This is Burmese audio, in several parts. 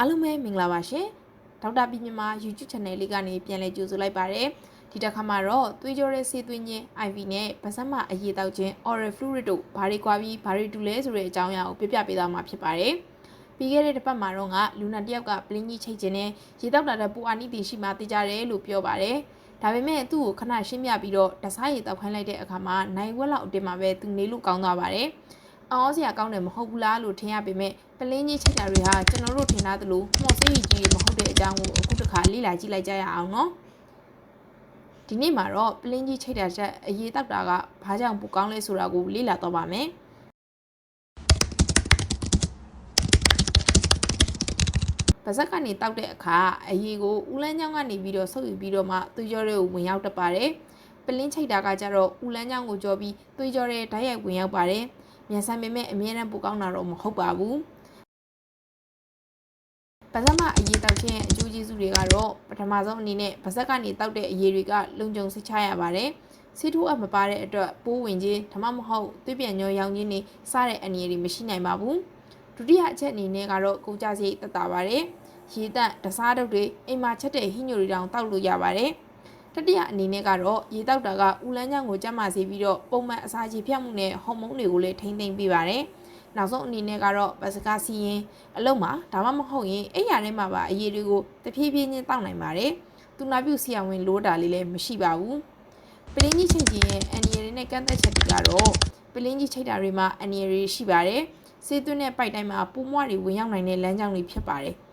အားလုံးပဲမင်္ဂလာပါရှင်ဒေါက်တာပြမြမာ YouTube channel လေးကနေပြန်လည်ကြိုဆိုလိုက်ပါတယ်ဒီတစ်ခါမှာတော့သွေးကြောတဲ့ဆေးသွင်းခြင်း IV နဲ့ဗစက်မအရေးတောက်ခြင်း oral fluid တို့ဘာတွေကွာပြီးဘာတွေတူလဲဆိုတဲ့အကြောင်းအရာကိုပြပြပေးသွားမှာဖြစ်ပါတယ်ပြီးခဲ့တဲ့တစ်ပတ်မှာတော့ကလူနာတစ်ယောက်ကပလင်းကြီးချိတ်ခြင်းနဲ့ရေတောက်တာတဲ့ပူအာနိတီရှိမှသိကြတယ်လို့ပြောပါတယ်ဒါပေမဲ့သူ့ကိုခဏရှင်းပြပြီးတော့တစားရေတောက်ခိုင်းလိုက်တဲ့အခါမှာနိုင်ဝက်လောက်အတင်မှာပဲသူနေလို့ကောင်းသွားပါတယ်။ အော်စရာကောင်းတယ်မဟုတ်ဘူးလားလို့ထင်ရပေမဲ့ပလင်းကြီးချိတ်တာတွေဟာကျွန်တော်တို့ထင်ထားသလိုမော့ဆေးကြီးကြီးမဟုတ်တဲ့အကြောင်းကိုအခုတစ်ခါလေ့လာကြည့်လိုက်ကြရအောင်နော်။ဒီနေ့မှာတော့ပလင်းကြီးချိတ်တာချက်အရေးတောက်တာကဘာကြောင့်ပိုကောင်းလဲဆိုတာကိုလေ့လာတော့ပါမယ်။ပါဇက်ကနေတောက်တဲ့အခါအရေးကိုဦးလန်းချောင်းကနေပြီးတော့ဆုပ်ယူပြီးတော့မှသူကြောတွေကိုဝင်ရောက်တတ်ပါတယ်။ပလင်းချိတ်တာကကြတော့ဦးလန်းချောင်းကိုကြောပြီးသွေးကြောတဲ့ဓာတ်ရိုက်ဝင်ရောက်ပါတယ်။ မြန်ဆန်ပေမဲ့အမြဲတမ်းပိုကောင်းတာတော့မဟုတ်ပါဘူး။ပါဇက်မအရေးတောက်ခြင်းရဲ့အကျိုးကျေးဇူးတွေကတော့ပထမဆုံးအနေနဲ့ပါဇက်ကနေတောက်တဲ့အရေးတွေကလုံခြုံစိတ်ချရပါတယ်။ဆေးထိုးအပ်မပါတဲ့အတွက်ပိုးဝင်ခြင်းဒါမှမဟုတ်သွေးပြန်ညောရောင်ခြင်းတွေစတဲ့အနေအထားတွေမရှိနိုင်ပါဘူး။ဒုတိယအချက်အနေနဲ့ကတော့ကုန်ကြစရိတ်သက်သာပါတယ်။ရေတန့်တစားတုပ်တွေအိမ်မှာချက်တဲ့ဟင်းညိုတွေတောင်တောက်လို့ရပါတယ်။ တတိယအနေနဲ့ကတော့ရေတောက်တာကဦးလန်းချောင်းကိုကျန်းမာစေပြီးတော့ပုံမှန်အစာချေဖြတ်မှုနဲ့ဟော်မုန်းတွေကိုလည်းထိန်းသိမ်းပေးပါတယ်။နောက်ဆုံးအနေနဲ့ကတော့ပစကားစီရင်အလုံးမှာဒါမှမဟုတ်ရင်အဲ့ရထဲမှာပါအရေးတွေကိုတဖြည်းဖြည်းချင်းတောက်နိုင်ပါတယ်။သူနာပြုဆရာဝန်လိုးတာလေးလည်းမရှိပါဘူး။ပလင်းကြီးချိန်ချင်းရဲ့အန်ရီတွေနဲ့ကန့်သက်ချက်တွေကတော့ပလင်းကြီးချိတ်တာတွေမှာအန်ရီတွေရှိပါတယ်။ဆေးသွင်းတဲ့ပိုက်တိုင်းမှာပူမွားတွေဝင်ရောက်နိုင်တဲ့လမ်းကြောင်းတွေဖြစ်ပါတယ်။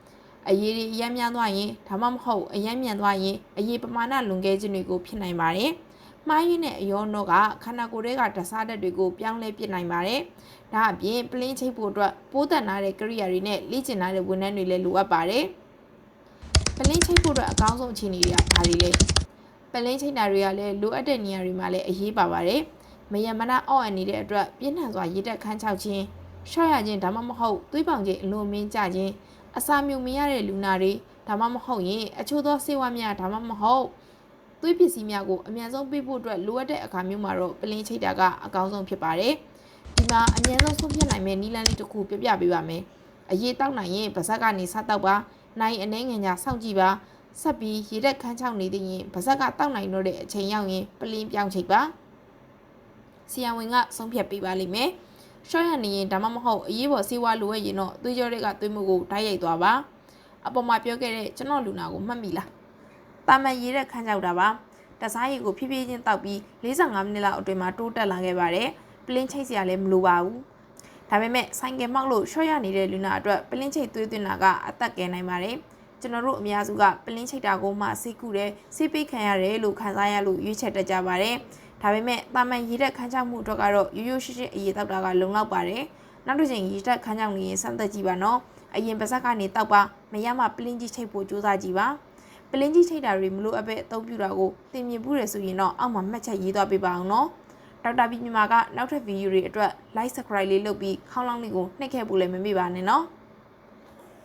အရေးတွေအယမ်းများသွားရင်ဒါမှမဟုတ်အယမ်းမြန်သွားရင်အရေးပမာဏလွန်ကဲခြင်းတွေကိုဖြစ်နိုင်ပါတယ်။မှားယွင်းတဲ့အယောနောကခန္ဓာကိုယ်တွေကတစားတက်တွေကိုပြောင်းလဲပစ်နိုင်ပါတယ်။ဒါအပြင်ပလင်းချိတ်ဖို့အတွက်ပိုးတန်နာတဲ့ကိရိယာတွေနဲ့လေ့ကျင့်ထားတဲ့ဝန်ထမ်းတွေလည်းလိုအပ်ပါတယ်။ပလင်းချိတ်ဖို့အတွက်အကောင်းဆုံးအခြေအနေတွေကဘာတွေလဲ။ပလင်းချိတ်နာတွေကလည်းလိုအပ်တဲ့နေရာတွေမှာလည်းအရေးပါပါတယ်။မယံမနာအော့အန်နေတဲ့အတွက်ပြင်းထန်စွာရေတက်ခန်းချောက်ခြင်းရှော့ရခြင်းဒါမှမဟုတ်သွေးပေါင်ခြင်းအလွန်မင်းကြခြင်း အစာမြုံမရတဲ့လူနာတွေဒါမှမဟုတ်ရင်အချို့သောဆေးဝါးများဒါမှမဟုတ်သွေးပစ္စည်းများကိုအမြန်ဆုံးပေးဖို့အတွက်လိုအပ်တဲ့အခါမျိုးမှာတော့ပလင်းချိတ်တာကအကောင်းဆုံးဖြစ်ပါတယ်။ဒီမှာအမြန်ဆုံးဆုံးဖြတ်နိုင်မယ့်နည်းလမ်းလေးတစ်ခုပြပြပေးပါမယ်။အရေးတောက်နိုင်ရင်ဗစက်ကနေစတောက်ပါ။နိုင်အနှဲငယ်ညာစောင့်ကြည့်ပါ။ဆက်ပြီးရေတက်ခန်းချောင်းနေသေးရင်ဗစက်ကတောက်နိုင်တော့တဲ့အချိန်ရောက်ရင်ပလင်းပြောင်းချိတ်ပါ။ဆီယံဝင်ကဆုံးဖြတ်ပေးပါလိမ့်မယ်။ ရှော့ရနေရင်ဒါမှမဟုတ်အရေးပေါ်ဆေးဝါးလိုအပ်ရင်တော့သွေးကြောတွေကသွေးမှုကိုဓာတ်ရိုက်သွားပါအပေါ်မှာပြောခဲ့တဲ့ကျွန်တော်လူနာကိုမှတ်မိလားတာမန်ရေးတဲ့ခန်းကြောက်တာပါတစားရည်ကိုဖြည်းဖြည်းချင်းတောက်ပြီး45မိနစ်လောက်အတွင်းမှာတိုးတက်လာခဲ့ပါတယ်ပလင်းချိတ်စရာလည်းမလိုပါဘူးဒါပေမဲ့ဆိုင်ကယ်မောက်လို့ရှော့ရနေတဲ့လူနာအတွက်ပလင်းချိတ်သွေးသွင်းတာကအသက်ကဲနိုင်ပါတယ်ကျွန်တော်တို့အများစုကပလင်းချိတ်တာကိုမှစိတ်ကူတယ်စိတ်ပိတ်ခံရတယ်လို့ခံစားရလို့ရွေးချယ်တတ်ကြပါတယ် ဒါပေမဲ့တာမန်ရေတက်ခန်းချောက်မှုအတွက်ကတော့ရိုးရိုးရှင်းရှင်းအရေးတောက်တာကလုံလောက်ပါတယ်နောက်တစ်ချိန်ရေတက်ခန်းချောက်နေရင်စမ်းသပ်ကြည့်ပါနော်အရင်ပါဇက်ကနေတောက်ပါမရမှပလင်းကြီးချိတ်ဖို့ကြိုးစားကြည့်ပါပလင်းကြီးချိတ်တာတွေမလို့အပ်ပဲအသုံးပြုတာကိုသင်မြင်ပူးရဆိုရင်တော့အောက်မှာမှတ်ချက်ရေးသွားပေးပါအောင်နော်ဒေါက်တာဘီမြန်မာကနောက်ထပ်ဗီဒီယိုတွေအတွက် like subscribe လေးလုပ်ပြီးခေါင်းလောင်းလေးကိုနှိပ်ခဲ့ဖို့လည်းမမေ့ပါနဲ့နော်